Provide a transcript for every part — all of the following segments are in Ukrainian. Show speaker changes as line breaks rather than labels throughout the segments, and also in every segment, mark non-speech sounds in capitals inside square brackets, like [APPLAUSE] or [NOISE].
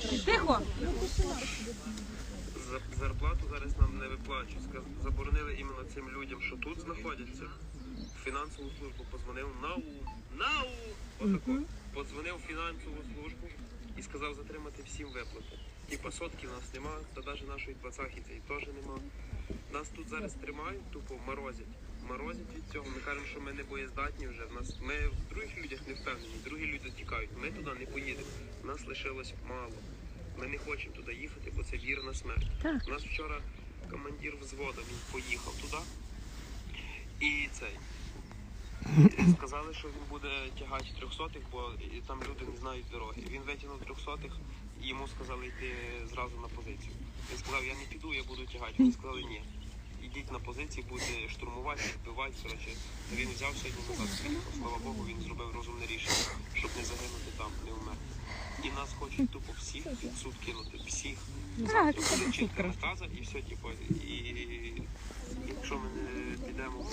Тихо.
За- Зарплату зараз нам не виплачують. Заборонили іменно цим людям, що тут знаходяться. Фінансову службу позвонив НАУ. НАУ! Отако. Подзвонив фінансову службу і сказав затримати всім виплати. Типа сотки в нас нема, та навіть нашої двадцахи цієї теж нема. Нас тут зараз тримають, тупо морозять. Морозять від цього. Ми кажемо, що ми не боєздатні вже. Нас ми в других людях не впевнені, другі люди тікають. Ми туди не поїдемо. Нас лишилось мало. Ми не хочемо туди їхати, бо це вірна смерть.
Так.
У нас вчора командир взводу він поїхав туди. І цей. і Сказали, що він буде тягати трьохсотих, бо там люди не знають дороги. Він витягнув трьохсотих і йому сказали йти зразу на позицію. Він сказав, я не піду, я буду тягати. Вони сказали, ні. Ідіть на позиції, буде штурмувати, вбивати. Коротше, він взяв сьогодні назад. Слава Богу, він зробив розумне рішення, щоб не загинути там, не вмер. І нас хочуть тупо всіх під суд кинути, всіх.
Так,
Завтра буде чітка наказа і все, типу, і якщо ми не підемо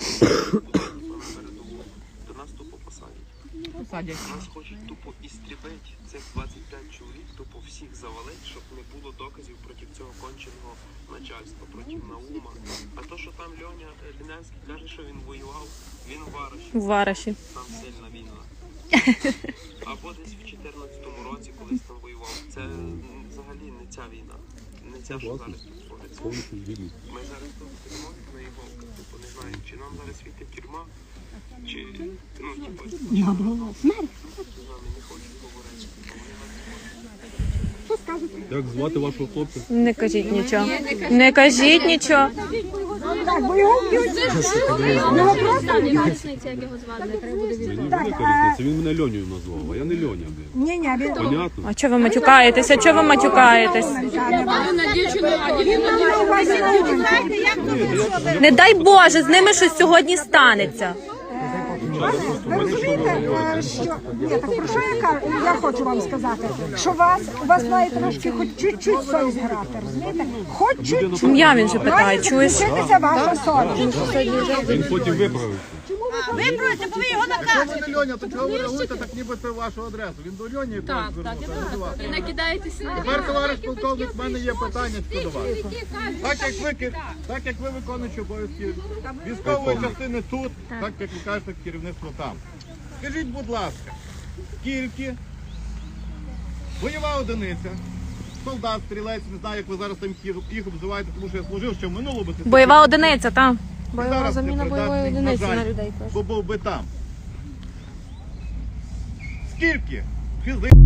на передову, то нас тупо посадять.
Посадять.
Нас хочуть тупо істрібити цих 25 чоловік, тупо всіх завалить, щоб не було доказів проти цього конченого начальства, проти Наума. А то, що там Льоня Ліневський каже, що він воював, він в Вараші,
У Вараші.
там сильна війна. [LAUGHS] Або десь в 14-му році, колись там воював. Це не ця війна, не ця, що зараз відбувається. Ми зараз тут сидимо на іголках, типу не знаємо, чи нам зараз світить тюрма, чи ну типу з нами не хочуть говорити.
Як звати вашого хлопця?
Не кажіть нічого. Не кажіть нічого.
Мені велика різниця. Він мене Льонію назвав, а я не Льоня, блін.
Ні, ні, він
Понятно?
А чого ви матюкаєтеся? Чого ви матюкаєтесь? Не дай Боже, з ними щось сьогодні станеться.
Ви розумієте, е, що ні, так про що я кажу? Я хочу вам сказати, що вас у вас має трошки хоч чуть-чуть совість грати, розумієте? Хоч чуть-чуть.
Ім'я він же питає,
Має
чуєш?
включитися ваша совість.
Він потім виправився.
Вибрати, бо ви його накажете.
Це Льоня, то чого ви реагуєте так ніби це в вашу адресу? Він до Льоні так, так,
І накидаєтеся.
Тепер, товариш полковник, в мене є питання щодо вас. Так як ви, так як ви виконуючи обов'язки військової частини тут, так як ви кажете, керівництво там. Скажіть, будь ласка, скільки бойова одиниця, солдат, стрілець, не знаю, як ви зараз там їх, їх обзиваєте, тому що я служив що в минулому. це
Бойова одиниця, там.
Бойова заміна бойової одиниці на людей. Бо був би там. Скільки фізично